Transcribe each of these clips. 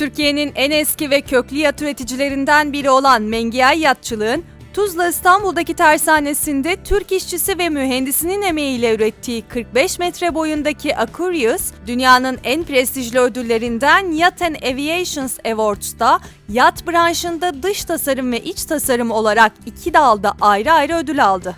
Türkiye'nin en eski ve köklü yat üreticilerinden biri olan Mengiay Yatçılığın Tuzla İstanbul'daki tersanesinde Türk işçisi ve mühendisinin emeğiyle ürettiği 45 metre boyundaki Aquarius, dünyanın en prestijli ödüllerinden Yacht and Aviations Awards'ta yat branşında dış tasarım ve iç tasarım olarak iki dalda ayrı ayrı ödül aldı.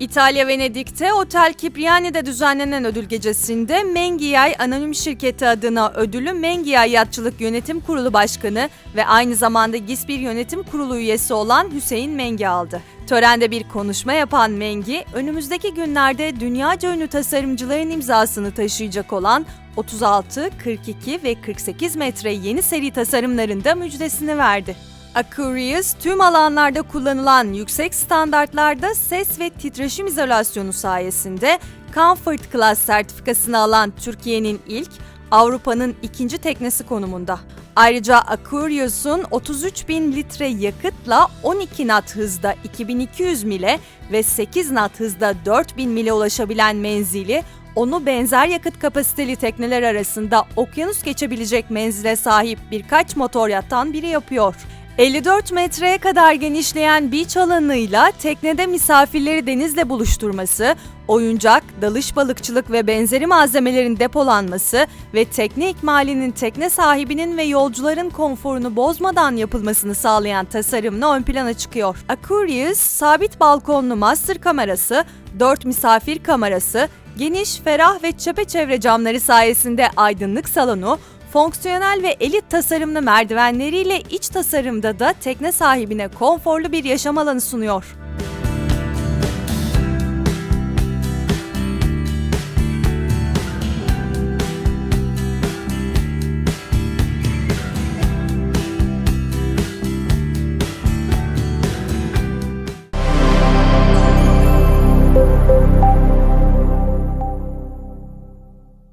İtalya Venedik'te Otel Cipriani'de düzenlenen ödül gecesinde Mengiay Anonim Şirketi adına ödülü Mengiay Yatçılık Yönetim Kurulu Başkanı ve aynı zamanda GİSBİR Yönetim Kurulu üyesi olan Hüseyin Mengi aldı. Törende bir konuşma yapan Mengi, önümüzdeki günlerde dünyaca ünlü tasarımcıların imzasını taşıyacak olan 36, 42 ve 48 metre yeni seri tasarımlarında müjdesini verdi. Aquarius tüm alanlarda kullanılan yüksek standartlarda ses ve titreşim izolasyonu sayesinde Comfort Class sertifikasını alan Türkiye'nin ilk, Avrupa'nın ikinci teknesi konumunda. Ayrıca Aquarius'un 33 bin litre yakıtla 12 knot hızda 2200 mile ve 8 knot hızda 4000 mile ulaşabilen menzili onu benzer yakıt kapasiteli tekneler arasında okyanus geçebilecek menzile sahip birkaç motor yattan biri yapıyor. 54 metreye kadar genişleyen beach alanıyla teknede misafirleri denizle buluşturması, oyuncak, dalış balıkçılık ve benzeri malzemelerin depolanması ve tekne ikmalinin tekne sahibinin ve yolcuların konforunu bozmadan yapılmasını sağlayan tasarımla ön plana çıkıyor. Aquarius, sabit balkonlu master kamerası, 4 misafir kamerası, geniş, ferah ve çepeçevre camları sayesinde aydınlık salonu, Fonksiyonel ve elit tasarımlı merdivenleriyle iç tasarımda da tekne sahibine konforlu bir yaşam alanı sunuyor.